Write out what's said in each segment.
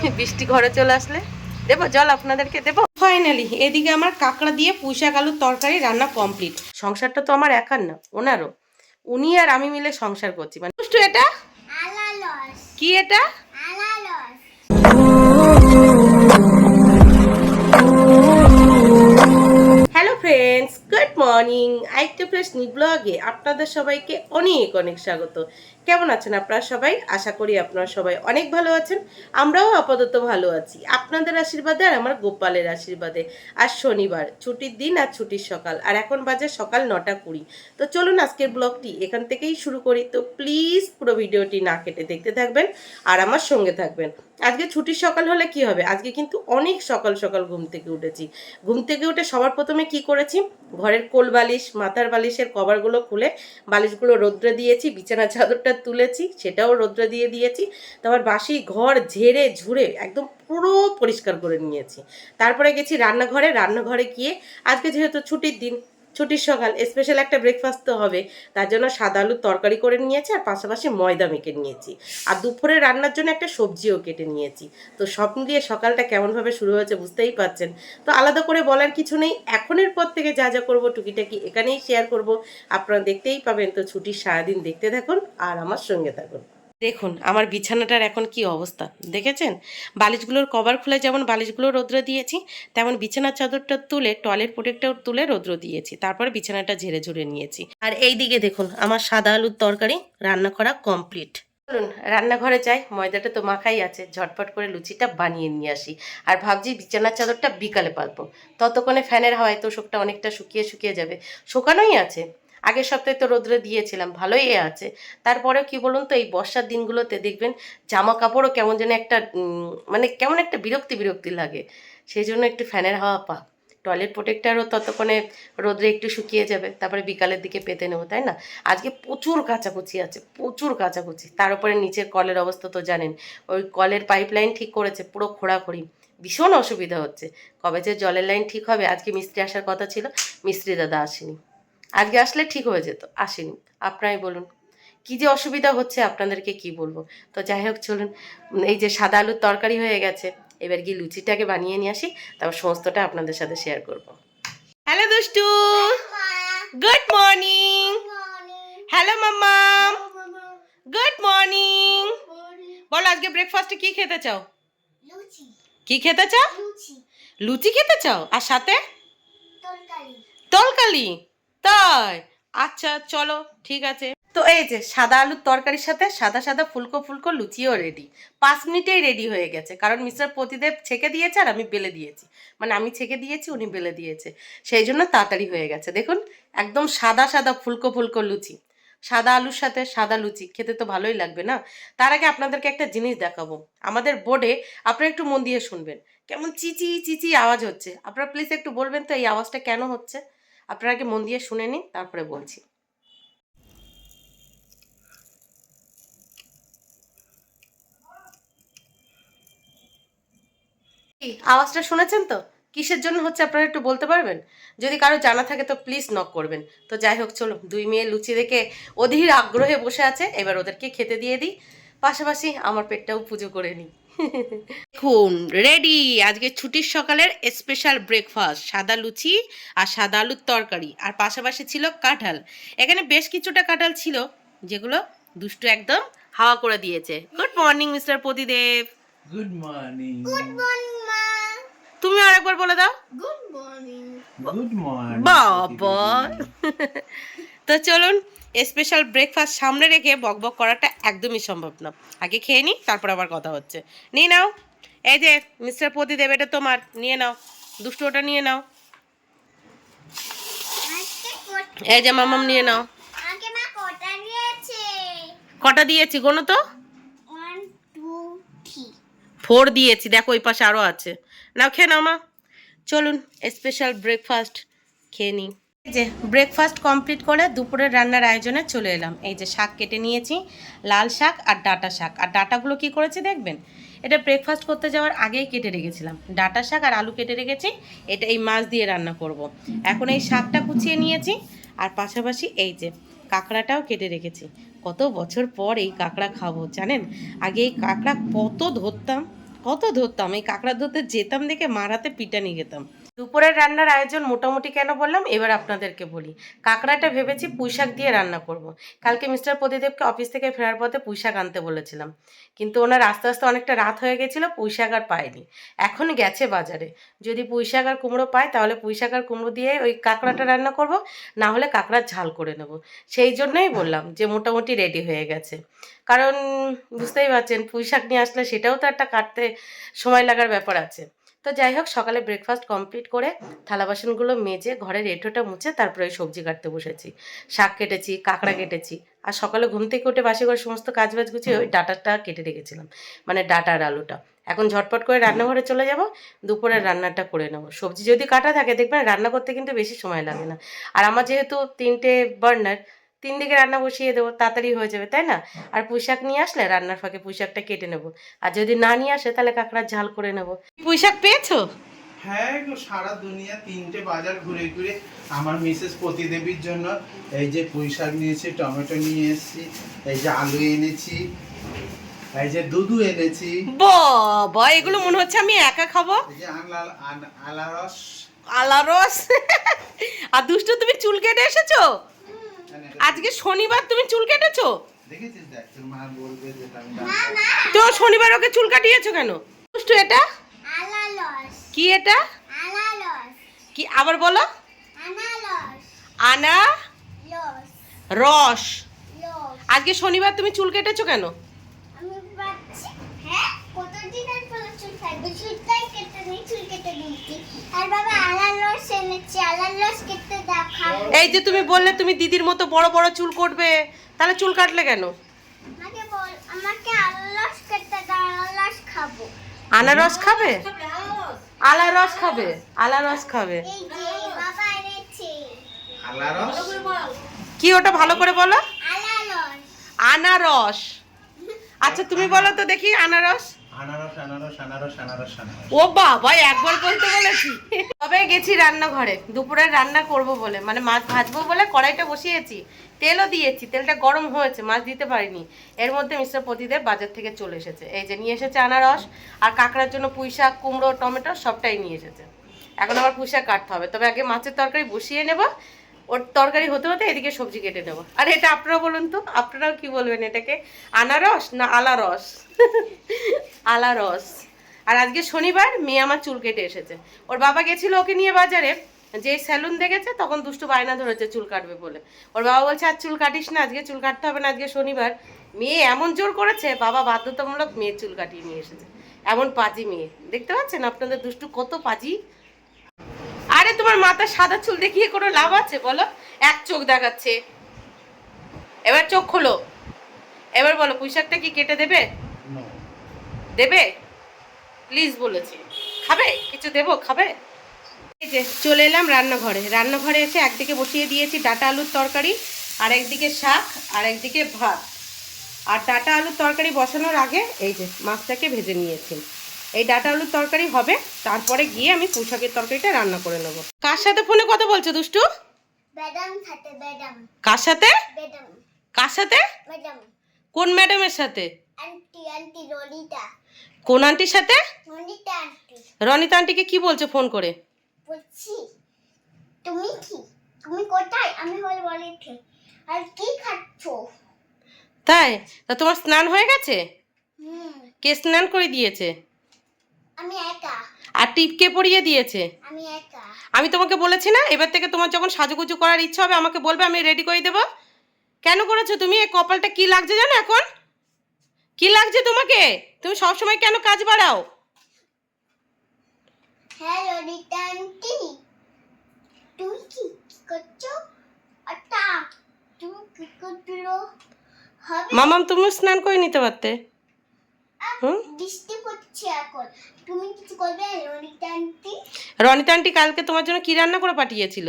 বৃষ্টি ঘরে চলে আসলে। দেবো জল আপনাদেরকে দেবো। ফাইনালি এদিকে আমার কাঁকড়া দিয়ে পুঁইশাক আলুর তরকারি রান্না কমপ্লিট সংসারটা তো আমার একার না ওনারও। উনি আর আমি মিলে সংসার করছি। মানে দুষ্টু এটা? কি এটা? হ্যালো ফ্রেন্ডস গুড মর্নিং আইটে ফ্রেশ নি ব্লগে আপনাদের সবাইকে অনেক অনেক স্বাগত। কেমন আছেন আপনারা সবাই? আশা করি আপনারা সবাই অনেক ভালো আছেন। আমরাও আপাতত ভালো আছি। আপনাদের আশীর্বাদে আর আমার গোপালের আশীর্বাদে। আর শনিবার, ছুটির দিন আর ছুটির সকাল। আর এখন বাজে সকাল নটা কুড়ি। তো চলুন আজকের ব্লগটি এখান থেকেই শুরু করি। তো প্লিজ পুরো ভিডিওটি না কেটে দেখতে থাকবেন আর আমার সঙ্গে থাকবেন। আজকে ছুটির সকাল হলে কি হবে? আজকে কিন্তু অনেক সকাল সকাল ঘুম থেকে উঠেছি। ঘুম থেকে উঠে সবার প্রথমে কি করেছি? ঘরের কোল বালিশ, মাথার বালিশের কভারগুলো খুলে বালিশগুলো রৌদ্রে দিয়েছি, বিছানা চাদরটা তুলেছি, সেটাও রৌদ্রে দিয়ে দিয়েছি। তারপর বাসি ঘর ঝেড়ে ঝুড়ে একদম পুরো পরিষ্কার করে নিয়েছি। তারপরে গেছি রান্নাঘরে। রান্নাঘরে গিয়ে আজকে যেহেতু ছুটির দিন ছুটির সকাল স্পেশাল একটা ব্রেকফাস্ট তো হবে। তার জন্য সাদা আলুর তরকারি করে নিয়েছি আর পাশাপাশি ময়দা মেখে নিয়েছি। আর দুপুরে রান্নার জন্য একটা সবজিও কেটে নিয়েছি। তো সব মিলিয়ে সকালটা কেমনভাবে শুরু হয়েছে বুঝতেই পারছেন। তো আলাদা করে বলার কিছু নেই। এখনের পর থেকে যা যা করব টুকিটাকি এখানেই শেয়ার করব। আপনারা দেখতেই পাবেন। তো ছুটির সারাদিন দেখতে থাকুন আর আমার সঙ্গে থাকুন। দেখুন, আমার বিছানাটার এখন কি অবস্থা, দেখেছেন? বালিশগুলোর কভার খুলে যেমন বালিশগুলো রৌদ্র দিয়েছি, তেমন বিছানার চাদরটা তুলে, টয়লেট প্রোটেক্টর তুলে রৌদ্র দিয়েছি, তারপরে বিছানাটা ঝেড়ে ঝুড়ে নিয়েছি। আর এই দিকে দেখুন, আমার সাদা আলুর তরকারি, রান্না করা কমপ্লিট চলুন, রান্নাঘরে যাই, ময়দাটা তো মাখাই আছে, ঝটপট করে লুচিটা বানিয়ে নিয়ে আসি। আর ভাবছি বিছানার চাদরটা বিকালে পাতবো ততক্ষণে ফ্যানের হাওয়ায় তোষকটা অনেকটা শুকিয়ে শুকিয়ে যাবে, শুকানোই আছে। আগের সপ্তাহে তো রোদ্রে দিয়েছিলাম, ভালোই এ আছে। তারপরেও কি বলুন তো, এই বর্ষার দিনগুলোতে দেখবেন জামা কাপড়ও কেমন যেন একটা মানে কেমন একটা বিরক্তি বিরক্তি লাগে। সেই জন্য একটু ফ্যানের হাওয়া পা। টয়লেট প্রোটেক্টারও ততক্ষণে রোদ্রে একটু শুকিয়ে যাবে, তারপরে বিকালের দিকে পেতে নেব, তাই না? আজকে প্রচুর কাচাকুচি আছে, প্রচুর কাচাকুচি। তার উপরে নিচের কলের অবস্থা তো জানেন, ওই কলের পাইপ লাইন ঠিক করেছে, পুরো খোঁড়াখড়ি। ভীষণ অসুবিধা হচ্ছে। কবে যে জলের লাইন ঠিক হবে, আজকে মিস্ত্রি আসার কথা ছিল, মিস্ত্রি দাদা আসেনি। আজকে আসলে ঠিক হয়ে যেত আসেনি। আপনারাই বলুন কি যে অসুবিধা হচ্ছে আপনাদেরকে কি বলব? তো যাই হোক চলুন এই যে সাদা আলুর তরকারি হয়ে গেছে এবার গিয়ে লুচিটাকে বানিয়ে নিয়ে আসি তারপর সমস্তটা আপনাদের সাথে শেয়ার করব। হ্যালো দুষ্টু। গুড মর্নিং হ্যালো মাম্মা। গুড মর্নিং বলো আজকে ব্রেকফাস্টে কি খেতে চাও? কি খেতে চাও? লুচি। খেতে চাও? আর সাথে? তরকারি। তলকালি তাই? আচ্ছা চলো, ঠিক আছে। তো এই যে সাদা আলুর তরকারির সাথে সাদা সাদা ফুলকো ফুলকো লুচিও রেডি পাঁচ মিনিটেই রেডি হয়ে গেছে, কারণ মিস্টার প্রতিদেব ছেঁকে দিয়েছে আর আমি বেলে দিয়েছি। মানে আমি ছেঁকে দিয়েছি, উনি বেলে দিয়েছে। সেই জন্য তাড়াতাড়ি হয়ে গেছে। দেখুন, একদম সাদা সাদা ফুলকো ফুলকো লুচি। সাদা আলুর সাথে সাদা লুচি, খেতে তো ভালোই লাগবে না? তার আগে আপনাদেরকে একটা জিনিস দেখাবো। আমাদের বোর্ডে আপনারা একটু মন দিয়ে শুনবেন। কেমন চিচি চিচি আওয়াজ হচ্ছে। আপনারা প্লিজ একটু বলবেন তো এই আওয়াজটা কেন হচ্ছে? আপনারা আগে মন দিয়ে শুনে নিন, তারপরে বলছি। আওয়াজটা শুনেছেন তো? কিসের জন্য হচ্ছে আপনারা একটু বলতে পারবেন? যদি কারও জানা থাকে তো প্লিজ নক করবেন। তো যাই হোক চলো দুই মেয়ে লুচি দেখে অধীর আগ্রহে বসে আছে, এবার ওদেরকে খেতে দিয়ে দিই। পাশাপাশি আমার পেটটাও পুজো করে নিই। দেখুন রেডি আজকে ছুটির সকালের স্পেশাল ব্রেকফাস্ট সাদা লুচি আর সাদা আলুর তরকারি। আর পাশাপাশি ছিল কাঁঠাল। এখানে বেশ কিছুটা কাঁঠাল ছিল যেগুলো দুষ্টু একদম হাওয়া করে দিয়েছে। গুড মর্নিং মিস্টার প্রদীদেব গুড মর্নিং গুড মর্নিং মা তুমি আরেকবার বলে দাও। গুড মর্নিং গুড মর্নিং বাবা। তো চলুন স্পেশাল ব্রেকফাস্ট সামনে রেখে বকবক করাটা একদমই সম্ভব না। আগে খেয়ে নিই তারপর আবার কথা হচ্ছে। নিয়ে নাও। এই যে মিস্টার প্রদীপ এটা তোমার। নিয়ে নাও। দুষ্টু ওটা নিয়ে নাও। এই যে মামাম নিয়ে নাও। কটা দিয়েছি? গোনো তো? ফোর দিয়েছি দেখো ওই পাশে আরও আছে। নাও খেয়ে নাও মা। চলুন স্পেশাল ব্রেকফাস্ট খেয়ে নিই এই যে ব্রেকফাস্ট কমপ্লিট করে দুপুরের রান্নার আয়োজনে চলে এলাম। এই যে শাক কেটে নিয়েছি, লাল শাক আর ডাটা শাক। আর ডাটাগুলো কি করেছি দেখবেন? এটা ব্রেকফাস্ট করতে যাওয়ার আগেই কেটে রেখেছিলাম। ডাটা শাক আর আলু কেটে রেখেছি, এটা এই মাছ দিয়ে রান্না করব। এখন এই শাকটা কুচিয়ে নিয়েছি, আর পাশাপাশি এই যে কাঁকড়াটাও কেটে রেখেছি। কত বছর পর এই কাঁকড়া খাব, জানেন? আগে এই কাঁকড়া কত ধরতাম কত ধরতাম। এই কাঁকড়া ধরতে যেতাম দেখে মারাতে পিটানি খেতাম। দুপুরের রান্নার আয়োজন মোটামুটি কেন বললাম? এবার আপনাদেরকে বলি। কাঁকড়াটা ভেবেছি পুঁইশাক দিয়ে রান্না করব। কালকে মিস্টার প্রদীদেবকে অফিস থেকে ফেরার পথে পুঁইশাক আনতে বলেছিলাম। কিন্তু ওনার আস্তে আস্তে অনেকটা রাত হয়ে গেছিল, পুঁইশাক আর পায়নি। এখন গেছে বাজারে। যদি পুঁইশাক আর কুমড়ো পায় তাহলে পুঁইশাক আর কুমড়ো দিয়ে ওই কাঁকড়াটা রান্না করব, না হলে কাঁকড়ার ঝাল করে নেব। সেই জন্যই বললাম যে মোটামুটি রেডি হয়ে গেছে। কারণ বুঝতেই পারছেন পুঁই শাক নিয়ে আসলে সেটাও তো একটা কাটতে সময় লাগার ব্যাপার আছে। তো যাই হোক সকালে ব্রেকফাস্ট কমপ্লিট করে থালা বাসনগুলো মেজে ঘরের এঁঠোটা মুছে তারপরে ওই সবজি কাটতে বসেছি। শাক কেটেছি কাঁকড়া কেটেছি। আর সকালে ঘুম থেকে উঠে বাসি করে সমস্ত কাজ বাজ গুছিয়ে ওই ডাটাটা কেটে রেখেছিলাম মানে ডাটা আর আলুটা। এখন ঝটপট করে রান্নাঘরে চলে যাব দুপুরের রান্নাটা করে নেব। সবজি যদি কাটা থাকে দেখবেন রান্না করতে কিন্তু বেশি সময় লাগে না। আর আমার যেহেতু তিনটে বার্নার তিন দিকে রান্না বসিয়ে দেবো তাড়াতাড়ি হয়ে যাবে তাই না? আর পুঁইশাক নিয়ে আসলে রান্নার ফাঁকে পুঁইশাকটা কেটে নেব। আর যদি না নিয়ে আসে তাহলে কাঁকড়ার ঝাল করে নেব। পুঁইশাক পেয়েছ? হ্যাঁ গো সারা দুনিয়া তিনটে বাজার ঘুরে ঘুরে আমার মিসেস প্রতিদেবীর জন্য এই যে পুঁই শাক নিয়েছি টমেটো নিয়ে এসেছি এই যে আলু এনেছি এই যে দুধু এনেছি। বাবা এগুলো মনে হচ্ছে আমি একা খাব? এই যে আনার আন- আনারস আলারস? আর দুষ্টু তুমি চুল কেটে এসেছ? আজকে শনিবার তুমি চুল কেটেছো? দেখেছিস দেখ তোর মা বলবে যে আমি না না তো শনিবার ওকে চুল কাটিয়েছো কেন? দুষ্টু এটা? কি এটা? কি আবার বলো। আনা রস। আজকে শনিবার তুমি চুল কেটেছো কেন আমি পাচ্ছি হ্যাঁ কতদিন আর পরে চুল কাটবে চুলটাই কেটে নেই চুল কেটে দিচ্ছি আর বাবা আনারস এনেছি আনারস কেটে এই যে তুমি বললে তুমি দিদির মতো বড় বড় চুল করবে তাহলে চুল কাটলে কেন? আমাকে বল আমাকে আনারস কেটে দাও আনারস খাব। আনারস খাবে? আলারস খাবে আলারস খাবে এই যে বাবা এনেছে। আনারস কি ওটা ভালো করে বলো? আনারস আনারস। আচ্ছা তুমি বলো তো দেখি আনারস। ও বাবা, একবার বলতে বলেছি। তবে গেছি রান্নাঘরে, দুপুরে রান্না করব বলে মানে মাছ ভাজবো বলে কড়াইটা বসিয়েছি, তেলও দিয়েছি, তেলটা গরম হয়েছে, মাছ দিতে পারিনি। এর মধ্যে মিস্টার প্রতিদেব বাজার থেকে চলে এসেছে। এই যে নিয়ে এসেছে আনারস, আর কাঁকড়ার জন্য পুঁই শাক, কুমড়ো, টমেটো সবটাই নিয়ে এসেছে। এখন আবার পুঁই শাক কাটতে হবে, তবে আগে মাছের তরকারি বসিয়ে নেব ওর তরকারি হতে হতে এদিকে সবজি কেটে নেব। আর এটা আপনারা বলুন তো, আপনারাও কি বলবেন এটাকে? আনারস না আলারস? আলারস। আর আজকে শনিবার মেয়ে আমার চুল কেটে এসেছে। ওর বাবা গেছিল ওকে নিয়ে বাজারে যে স্যালুন দেখেছে তখন দুষ্টু বায়না ধরেছে চুল কাটবে বলে। ওর বাবা বলছে, আর চুল কাটিস না, আজকে চুল কাটতে হবে না, আজকে শনিবার। মেয়ে এমন জোর করেছে, বাবা বাধ্যতামূলক মেয়ের চুল কাটিয়ে নিয়ে এসেছে। এমন পাজি মেয়ে। দেখতে পাচ্ছেন আপনাদের দুষ্টু কত পাজি? আরে তোমার মাথা সাদা চুল দেখিয়ে কোনো লাভ আছে? বলো। এক চোখ দেখাচ্ছে। এবার চোখ খোলো। এবার বলো পুঁইশাকটা কি কেটে দেবে? দেবে? প্লিজ বলেছি। খাবে? কিছু দেবো? খাবে? এই যে চলে এলাম রান্নাঘরে। রান্নাঘরে এসে একদিকে বসিয়ে দিয়েছি ডাটা আলুর তরকারি আর একদিকে শাক আর একদিকে ভাত। আর ডাটা আলুর তরকারি বসানোর আগে এই যে মাছটাকে ভেজে নিয়েছি। এই ডাটা আলুর তরকারি হবে তারপরে গিয়ে আমি পুঁশাকের তরকারিটা রান্না করে নেব। কার সাথে ফোনে কথা বলছো দুষ্টু? কার সাথে? কার সাথে? কোন ম্যাডামের সাথে? কোন আন্টির সাথে? রনিতা আন্টিকে কি বলছো ফোন করে? বলছি তুমি কি? তুমি কোথায়? আমি হল বলেছি আর কি খাচ্ছো? তাই? তা তোমার স্নান হয়ে গেছে? কে স্নান করে দিয়েছে? আমি একা। আর টিপকে পরিয়ে দিয়েছে? আমি একা। আমি তোমাকে বলেছি না? এবার থেকে তোমার যখন সাজুগুজু করার ইচ্ছা হবে আমাকে বলবে আমি রেডি করে দেবো। কেন করেছ তুমি? এই কপালটা কি লাগছে জানো এখন? কি লাগছে তোমাকে? তুমি সব সময় কেন কাজ বাড়াও? হ্যাঁ রনিতা আন্টি তুমি কি করছ? আটা। তুমি কি করছ? মামাম তুমিও স্নান করে নিতে পারতে? বৃষ্টি পড়ছে এখন। তুমি কিছু করবে রনিতা আন্টি? রনিতা আন্টি কালকে তোমার জন্য কি রান্না করে পাঠিয়েছিল?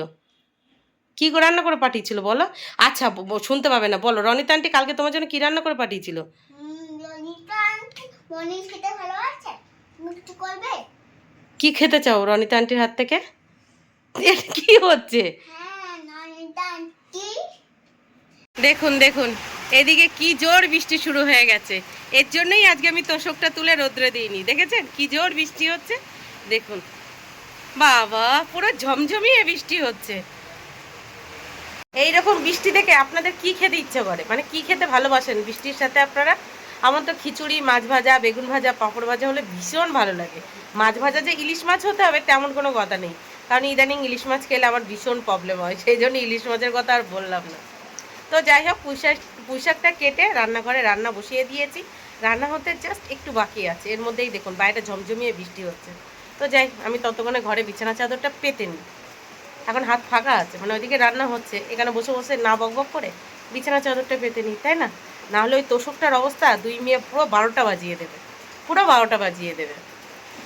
কি রান্না করে পাঠিয়েছিল বলো? আচ্ছা শুনতে পাবে না বলো। রনিতা আন্টি কালকে তোমার জন্য কি রান্না করে পাঠিয়েছিল? রনিতা আন্টি খেতে ভালো তুমি কিছু করবে? কি খেতে চাও রনিতা আন্টির হাত থেকে? এটা কি হচ্ছে? হ্যাঁ রনিতা দেখুন দেখুন। এদিকে কি জোর বৃষ্টি শুরু হয়ে গেছে। এর জন্যই আজকে আমি তোষকটা তুলে রোদ্রে দিইনি, দেখেছেন? কি জোর বৃষ্টি হচ্ছে? দেখুন। বাবা, পুরো ঝমঝমিয়ে বৃষ্টি হচ্ছে। এই রকম বৃষ্টি দেখে আপনাদের কি খেতে ইচ্ছে করে? মানে কি খেতে ভালোবাসেন বৃষ্টির সাথে আপনারা? আমার তো খিচুড়ি, মাছ ভাজা, বেগুন ভাজা, পাঁপড় ভাজা হলে ভীষণ ভালো লাগে। মাছ ভাজা যে ইলিশ মাছ হতে হবে তেমন কোনো কথা নেই। কারণ ইদানিং ইলিশ মাছ খেলে আমার ভীষণ প্রবলেম হয়, সেই জন্য ইলিশ মাছের কথা আর বললাম না। তো যাই হোক পুঁইশাক পুঁইশাকটা কেটে রান্নাঘরে রান্না বসিয়ে দিয়েছি। রান্না হতে জাস্ট একটু বাকি আছে। এর মধ্যেই দেখুন বাইরে ঝমঝমিয়ে বৃষ্টি হচ্ছে। তো যাই আমি ততক্ষণে ঘরে বিছানা চাদরটা পেতে নিই এখন হাত ফাঁকা আছে মানে ওইদিকে রান্না হচ্ছে। এখানে বসে বসে না বকবক করে বিছানা চাদরটা পেতে নিই তাই না? না হলে ওই তোষকটার অবস্থা, দুই মেয়ে পুরো বারোটা বাজিয়ে দেবে। পুরো বারোটা বাজিয়ে দেবে।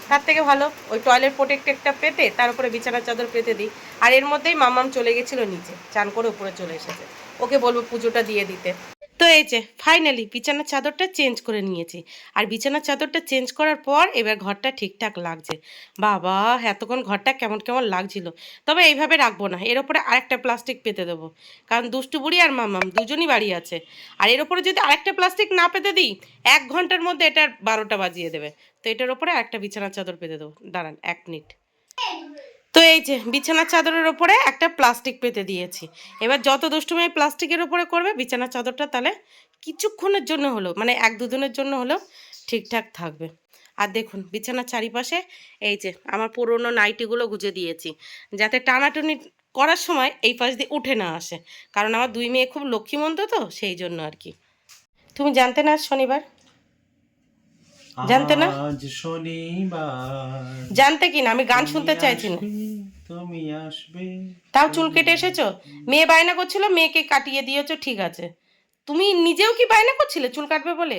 তার থেকে ভালো, ওই টয়লেট প্রোটেক্টেডটা পেতে, তার উপরে বিছানার চাদর পেতে দিই। আর এর মধ্যেই মামাম চলে গেছিল নিচে, চান করে উপরে চলে এসেছে। ওকে বলব পুজোটা দিয়ে দিতে। তো এই যে ফাইনালি বিছানার চাদরটা চেঞ্জ করে নিয়েছি। আর বিছানার চাদরটা চেঞ্জ করার পর এবার ঘরটা ঠিকঠাক লাগছে। বাবা, এতক্ষণ ঘরটা কেমন কেমন লাগছিল। তবে এইভাবে রাখব না, এর ওপরে আরেকটা প্লাস্টিক পেতে দেবো। কারণ দুষ্টু বুড়ি আর মামাম দুজনই বাড়ি আছে। আর এর ওপরে যদি আরেকটা প্লাস্টিক না পেতে দিই, এক ঘণ্টার মধ্যে এটার বারোটা বাজিয়ে দেবে। তো এটার ওপরে আরেকটা বিছানার চাদর পেতে দেবো। দাঁড়ান, এক মিনিট এই যে বিছানার চাদরের ওপরে একটা প্লাস্টিক পেতে দিয়েছি। এবার যত দুষ্টুমি এই প্লাস্টিকের ওপরে করবে বিছানার চাদরটা তাহলে কিছুক্ষণের জন্য হলো মানে এক দুদিনের জন্য হলেও ঠিকঠাক থাকবে। আর দেখুন বিছানার চারিপাশে এই যে আমার পুরনো নাইটিগুলো গুজে দিয়েছি। যাতে টানাটুনি করার সময় এই পাশ দিয়ে উঠে না আসে। কারণ আমার দুই মেয়ে খুব লক্ষ্মীমন্ত তো সেই জন্য আর কি। তুমি জানতে না শনিবার? জানতে না? জানতে কি না? আমি গান শুনতে চাইছি না। তুমি আসবে। তাও চুল কেটে এসেছ? মেয়ে বায়না করছিল মেয়েকে কাটিয়ে দিয়েছ ঠিক আছে। তুমি নিজেও কি বায়না করছিলে? চুল কাটবে বলে?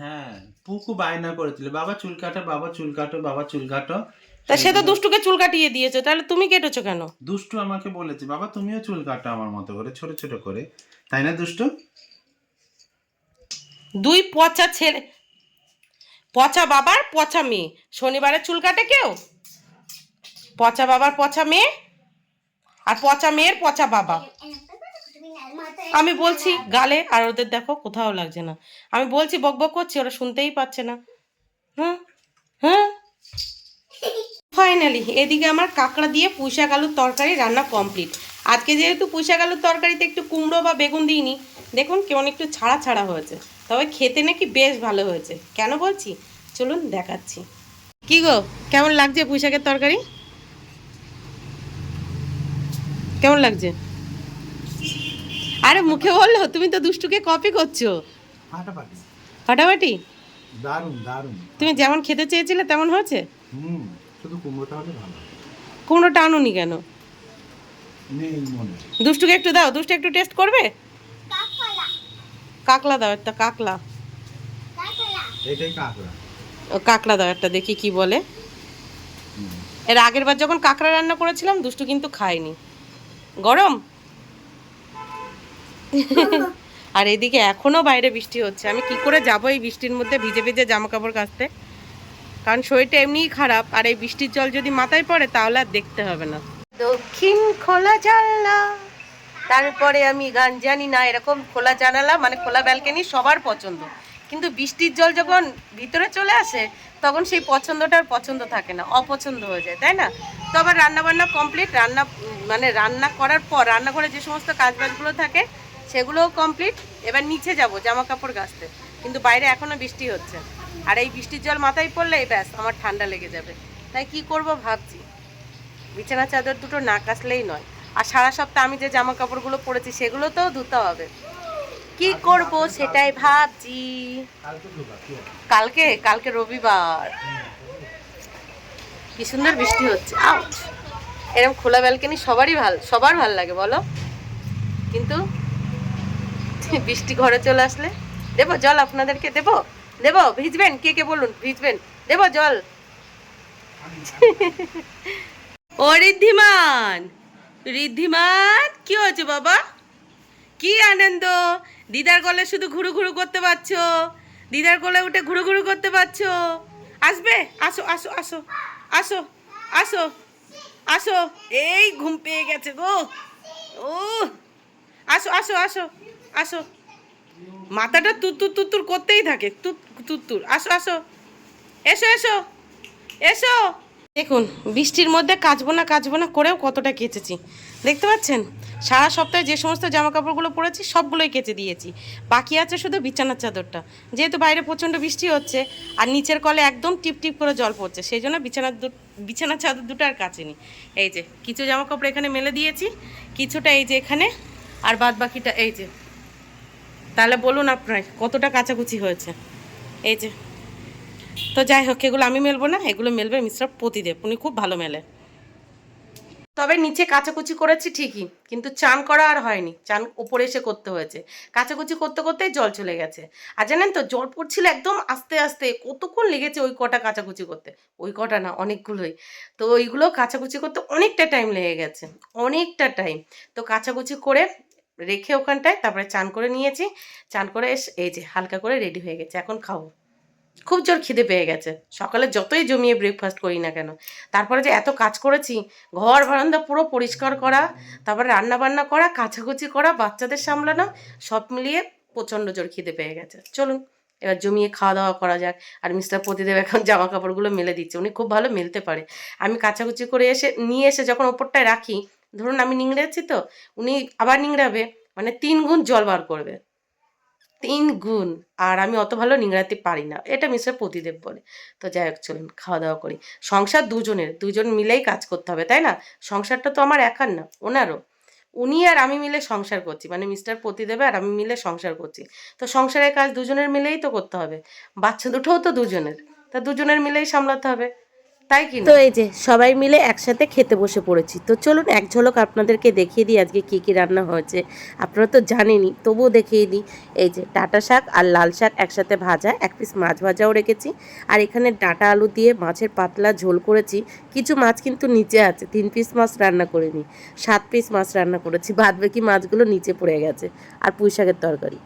হ্যাঁ পুকু বায়না করেছিল। বাবা চুল কাটো বাবা চুল কাটো বাবা চুল কাটো। তা সে তো দুষ্টুকে চুল কাটিয়ে দিয়েছ তাহলে তুমি কেটেছো কেন? দুষ্টু আমাকে বলেছে বাবা তুমিও চুল কাটো আমার মতো করে ছোট ছোট করে। তাই না দুষ্টু? দুই পচা ছেলে পচা বাবার পচা মেয়ে। শনিবারে চুল কাটে কেউ? পচা বাবার পচা মেয়ে আর পচা মেয়ের পচা বাবা। আমি বলছি গালে, আর ওদের দেখো কোথাও লাগছে না। আমি বলছি বক বক করছি, ওরা শুনতেই পাচ্ছে না। হ্যাঁ? হ্যাঁ? ফাইনালি এদিকে আমার কাঁকড়া দিয়ে পুঁইশাক আলুর তরকারি রান্না কমপ্লিট আজকে যেহেতু পুঁইশাক আলুর তরকারিতে একটু কুমড়ো বা বেগুন দিইনি, দেখুন কেমন একটু ছাড়া ছাড়া হয়েছে। তবে খেতে নাকি বেশ ভালো হয়েছে। কেন বলছি? চলুন দেখাচ্ছি। কি গো, কেমন লাগছে পুঁইশাকের তরকারি? কেমন লাগছে? আরে মুখে বলল তুমি তো দুষ্টুকে কপি করছ। ফাটাফাটি। ফাটাফাটি? দারুণ দারুণ। তুমি যেমন খেতে চেয়েছিলে তেমন হয়েছে? হুম শুধু কুমড়োটা হলে ভালো কুমড়োটা আনুনি কেন? নেই মনে। দুষ্টুকে একটু দাও দুষ্টু একটু টেস্ট করবে? কাকলা। কাকলা দাও একটা কাকলা। কাকলা। এটাই কাঁকড়া ও কাকলা দাও একটা দেখি কি বলে। এর আগের বার যখন কাকড়া রান্না করেছিলাম দুষ্টু কিন্তু খায়নি। গরম? আর এদিকে এখনও বাইরে বৃষ্টি হচ্ছে। আমি কি করে যাব এই বৃষ্টির মধ্যে ভিজে ভিজে জামা কাপড় কাচতে? কারণ শরীরটা এমনিই খারাপ, আর এই বৃষ্টির জল যদি মাথায় পড়ে তাহলে আর দেখতে হবে না। দক্ষিণ খোলা জানলা। তারপরে আমি গান জানি না, এরকম খোলা জানালা মানে খোলা ব্যালকনি সবার পছন্দ। কিন্তু বৃষ্টির জল যখন ভিতরে চলে আসে তখন সেই পছন্দটা আর পছন্দ থাকে না, অপছন্দ হয়ে যায়, তাই না? তো আবার রান্না বান্না কমপ্লিট রান্না মানে রান্না করার পর, রান্নাঘরে যে সমস্ত কাজবাজগুলো থাকে, সেগুলোও কমপ্লিট এবার নিচে যাব জামা কাপড় গাছতে। কিন্তু বাইরে এখনও বৃষ্টি হচ্ছে। আর এই বৃষ্টির জল মাথায় পড়লেই ব্যাস, আমার ঠান্ডা লেগে যাবে। তাই কি করব ভাবছি? বিছানা, চাদর দুটো না কাচলেই নয়। আর সারা সপ্তাহ আমি যে জামা কাপড়গুলো পরেছি, সেগুলো তো ধুতে হবে। কি করব সেটাই ভাবছি। কালকে কালকে রবিবার। কি সুন্দর বৃষ্টি হচ্ছে। আউট এরকম খোলা ব্যালকনি সবারই ভালো, সবার ভালো লাগে, বলো। কিন্তু বৃষ্টি ঘরে চলে আসলে? দেবো জল আপনাদেরকে, দেবো? দেবো, ভিজবেন, কে কে বলুন? ভিজবেন। দেবো জল। ও ঋদ্ধিমান! ঋদ্ধিমান, কি হয়েছে বাবা? কি আনন্দ? দিদার গলে শুধু ঘুরু ঘুরু করতে পারছ? দিদার গলে উঠে ঘুরু ঘুরু করতে পারছ? আসবে? আসো আসো আসো আসো আসো আসো। এই ঘুম পেয়ে গেছে গো। ও আসো আসো আসো আসো। মাথাটা তুত্তুর তুত্তুর করতেই থাকে। তুত তুত্তুর আসো আসো। এসো এসো। এসো। দেখুন, বৃষ্টির মধ্যে কাচবো না কাচবো না করেও কতটা কেচেছি। দেখতে পাচ্ছেন? সারা সপ্তাহে যে সমস্ত জামা কাপড়গুলো পরেছি, সবগুলোই কেচে দিয়েছি। বাকি আছে শুধু বিছানার চাদরটা। যেহেতু বাইরে প্রচণ্ড বৃষ্টি হচ্ছে, আর নিচের কলে একদম টিপ টিপ করে জল পড়ছে, সেই জন্য বিছানার বিছানার চাদর দুটো আর কাছে নি এই যে, কিছু জামা কাপড় এখানে মেলে দিয়েছি, কিছুটা এই যে এখানে, আর বাদ বাকিটা এই যে। তাহলে বলুন আপনার, কতটা কাচাকুচি হয়েছে? এই যে। তো যাই হোক, এগুলো আমি মেলবো না, এগুলো মেলবে মিস্টার প্রতিদেব উনি খুব ভালো মেলে। তবে নিচে কাচাকুচি করেছি ঠিকই, কিন্তু চান করা আর হয়নি। চান উপরে এসে করতে হয়েছে। কাচাকুচি করতে করতেই জল চলে গেছে। আর জানেন তো, জল পড়ছিল একদম আস্তে আস্তে, কতক্ষণ লেগেছে ওই কটা কাচাকুচি করতে? ওই কটা না, অনেকগুলোই। তো ওইগুলো কাচাকুচি করতে অনেকটা টাইম লেগে গেছে, অনেকটা টাইম তো কাচাকুচি করে রেখে ওখানটায় তারপরে চান করে নিয়েছি। চান করে এসে, এই যে, হালকা করে রেডি হয়ে গেছে। এখন খাব। খুব জোর খিদে পেয়ে গেছে। সকালে যতই জমিয়ে ব্রেকফাস্ট করি না কেন, তারপরে যে এত কাজ করেছি, ঘর, বারান্দা পুরো পরিষ্কার করা, তারপরে রান্না বান্না করা, কাচাকুচি করা, বাচ্চাদের সামলানো, সব মিলিয়ে প্রচণ্ড জোর খিদে পেয়ে গেছে। চলুন, এবার জমিয়ে খাওয়া দাওয়া করা যাক। আর মিস্টার প্রতিদেব এখন জামা কাপড়গুলো মেলে দিচ্ছে, উনি খুব ভালো মেলতে পারে। আমি কাচাকুচি করে এসে, নিয়ে এসে যখন ওপরটায় রাখি, ধরুন আমি নিংড়েছি তো, উনি আবার নিংড়াবে মানে তিন গুণ জল বার করবে। তিন গুণ, আর আমি অত ভালো নিংড়াতে পারি না। এটা মিস্টার প্রতিদেব বলে। তো যাই হোক, চলুন, খাওয়া দাওয়া করি। সংসার দুজনের, দুজন মিলেই কাজ করতে হবে, তাই না? সংসারটা তো আমার একার না, ওনারও। উনি আর আমি মিলে সংসার করছি মানে মিস্টার প্রতিদেবে আর আমি মিলে সংসার করছি। তো সংসারের কাজ দুজনের মিলেই তো করতে হবে। বাচ্চা দুটোও তো দুজনের, তা দুজনের মিলেই সামলাতে হবে। তাই কি তো এই যে সবাই মিলে একসাথে খেতে বসে পড়েছি। তো চলুন এক ঝলক আপনাদেরকে দেখিয়ে দিই আজকে কি কি রান্না হয়েছে। আপনারা তো জানেনই তবুও দেখিয়ে দিই। এই যে ডাঁটা শাক আর লাল শাক একসাথে ভাজা এক পিস মাছ ভাজাও রেখেছি। আর এখানে ডাঁটা আলু দিয়ে মাছের পাতলা ঝোল করেছি। কিছু মাছ কিন্তু নিচে আছে তিন পিস মাছ রান্না করিনি। সাত পিস মাছ রান্না করেছি বাদ বাকি মাছগুলো নিচে পড়ে গেছে। আর পুঁই শাকের তরকারি।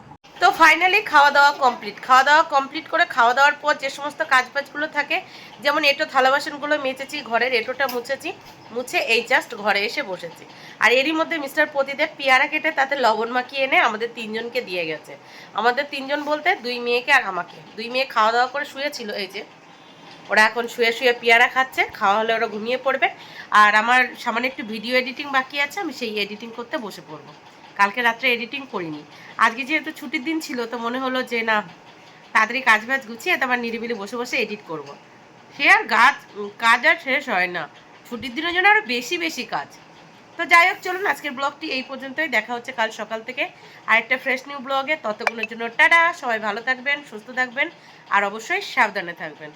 ফাইনালি খাওয়া দাওয়া কমপ্লিট খাওয়া দাওয়া কমপ্লিট করে খাওয়া দাওয়ার পর যে সমস্ত কাজ বাজগুলো থাকে, যেমন এটো থালা বাসনগুলো মেচেছি ঘরের এটোটা মুছেছি, মুছে এই জাস্ট ঘরে এসে বসেছি। আর এরই মধ্যে মিস্টার প্রতিদেব পেয়ারা কেটে তাতে লবণ মাখিয়ে এনে আমাদের তিনজনকে দিয়ে গেছে। আমাদের তিনজন বলতে দুই মেয়েকে আর আমাকে। দুই মেয়ে খাওয়া দাওয়া করে শুয়েছিল এই যে, ওরা এখন শুয়ে শুয়ে পেয়ারা খাচ্ছে, খাওয়া হলে ওরা ঘুমিয়ে পড়বে। আর আমার সামান্য একটু ভিডিও এডিটিং বাকি আছে, আমি সেই এডিটিং করতে বসে পড়ব। কালকে রাত্রে এডিটিং করিনি। আজকে যেহেতু ছুটির দিন ছিল, তো মনে হলো যে না, তাড়াতাড়ি কাজ বাজ গুছিয়ে তারপর নিরিবিলি বসে বসে এডিট করব। সে আর গাছ কাজ আর শেষ হয় না। ছুটির দিনের জন্য আরও বেশি বেশি কাজ। তো যাই হোক, চলুন আজকের ব্লগটি এই পর্যন্তই। দেখা হচ্ছে কাল সকাল থেকে আরেকটা ফ্রেশ নিউ ব্লগে ততক্ষণের জন্য টাটা, সবাই ভালো থাকবেন, সুস্থ থাকবেন, আর অবশ্যই সাবধানে থাকবেন।